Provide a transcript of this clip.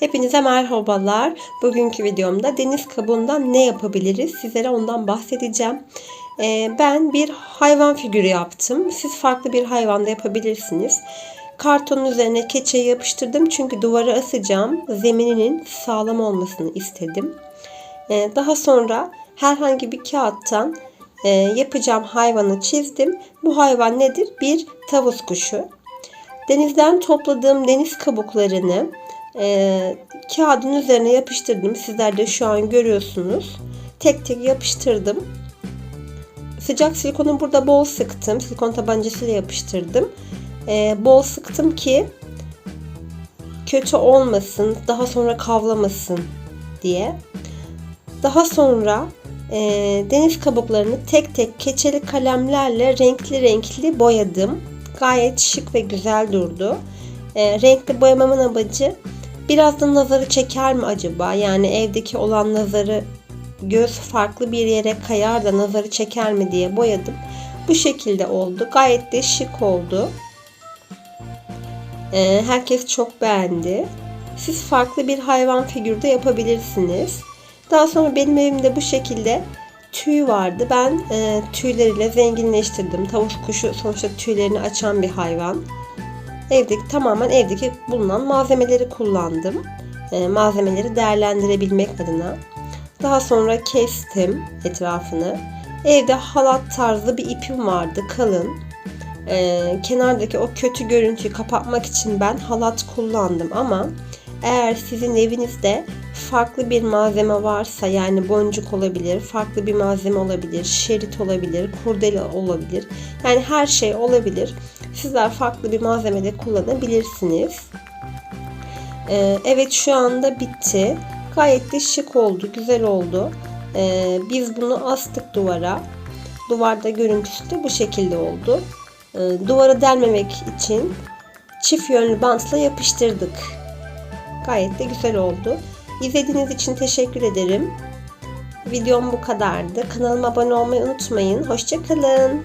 Hepinize merhabalar. Bugünkü videomda deniz kabuğundan ne yapabiliriz? Sizlere ondan bahsedeceğim. Ee, ben bir hayvan figürü yaptım. Siz farklı bir hayvan da yapabilirsiniz. Kartonun üzerine keçeyi yapıştırdım çünkü duvara asacağım. Zemininin sağlam olmasını istedim. Ee, daha sonra herhangi bir kağıttan e, yapacağım hayvanı çizdim. Bu hayvan nedir? Bir tavus kuşu. Denizden topladığım deniz kabuklarını e, kağıdın üzerine yapıştırdım. Sizler de şu an görüyorsunuz. Tek tek yapıştırdım. Sıcak silikonu burada bol sıktım. Silikon tabancasıyla yapıştırdım. E, bol sıktım ki kötü olmasın, daha sonra kavlamasın diye. Daha sonra e, deniz kabuklarını tek tek keçeli kalemlerle renkli renkli boyadım. Gayet şık ve güzel durdu. E, renkli boyamamın amacı biraz da nazarı çeker mi acaba? Yani evdeki olan nazarı göz farklı bir yere kayar da nazarı çeker mi diye boyadım. Bu şekilde oldu. Gayet de şık oldu. E, herkes çok beğendi. Siz farklı bir hayvan figürü de yapabilirsiniz. Daha sonra benim evimde bu şekilde tüy vardı. Ben e, tüyleriyle zenginleştirdim. Tavus kuşu sonuçta tüylerini açan bir hayvan. Evdeki tamamen evdeki bulunan malzemeleri kullandım. E, malzemeleri değerlendirebilmek adına. Daha sonra kestim etrafını. Evde halat tarzı bir ipim vardı kalın. E, kenardaki o kötü görüntüyü kapatmak için ben halat kullandım ama eğer sizin evinizde farklı bir malzeme varsa yani boncuk olabilir, farklı bir malzeme olabilir, şerit olabilir, kurdele olabilir. Yani her şey olabilir. Sizler farklı bir malzeme de kullanabilirsiniz. Ee, evet şu anda bitti. Gayet de şık oldu, güzel oldu. Ee, biz bunu astık duvara. Duvarda görüntüsü de bu şekilde oldu. Ee, duvara delmemek için çift yönlü bantla yapıştırdık. Gayet de güzel oldu. İzlediğiniz için teşekkür ederim. Videom bu kadardı. Kanalıma abone olmayı unutmayın. Hoşçakalın.